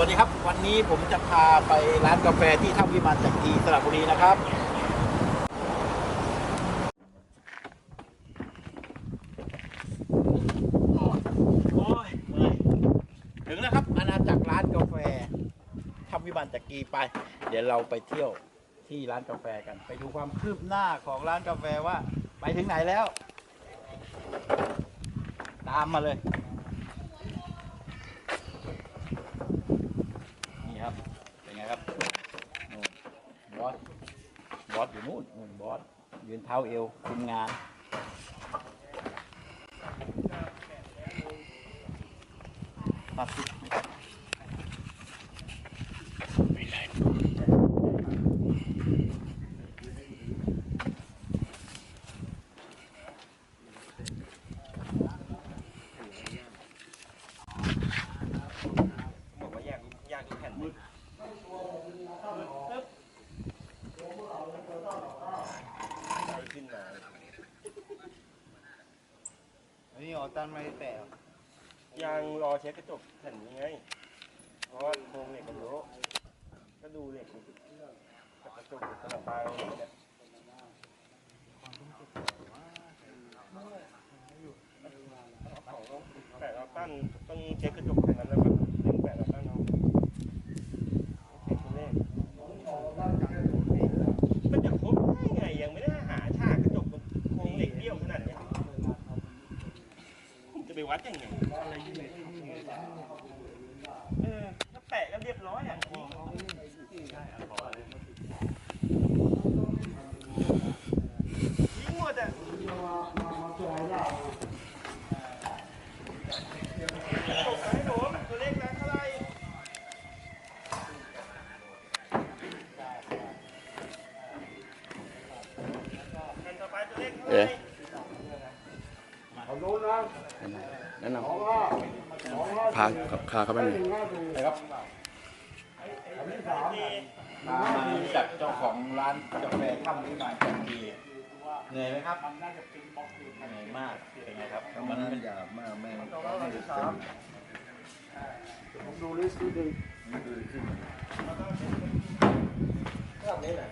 วัสดีครับ วันนี้ผมจะพาไปร้านกาแฟที่ท่าวิมานจักรีสระบุรีนะครับ โอ้ยเมื่อยถึงแล้วครับอาณาจักรร้านกาแฟท่าวิมานจักรีไป เดี๋ยวเราไปเที่ยวที่ร้านกาแฟกัน ไปดูความคืบหน้าของร้านกาแฟว่า ไปถึงไหนแล้ว ตามมาเลย นี่ครับ เป็นไงครับนู่นบอส บอสอยู่ นู่นนู่นบอสยืนเท้าเอวคุมงานมาสิบอกว่าอยากอยากดูแผ่นมืด ขึ้นมา อันนี้ออ ตันไม่แตกยังรอเช็คกระจกแผ่นนี้ไงเพราะว่าโครงเหล็กมันเยอะก็ดูเหล็กกับกระจกกระปางเนี่ยแต้องแปะเราตั้นต้องเช็คกระจกดึงแปะเราตั้นเอาเช็คตัวเลขมันจะครบได้ไงยังไม่ได้หาฉากกระจกโครงเหล็กเบี้ยวขนาดเนี้ย จะไปวัดยังไงเออถ้าแปะก็เรียบร้อยอะยิงหมดอะตกไปหนูตัวเล็กนะเท่าไหรกันต่อไปตัวเล็กเท่าไหร แนะนำพาพาเข้าไปหน่อยนะครับดีมารู้จักเจ้าของร้านกาแฟถ้ำวิมานจักรีเหนื่อยไหมครับเหนื่อยมากเป็นไงครับมัมันนมันหยาบมากแม่งต่อไปที่สามผมดูลิสต์ดูดึงมันดูขึ้นรอบนี้แหละ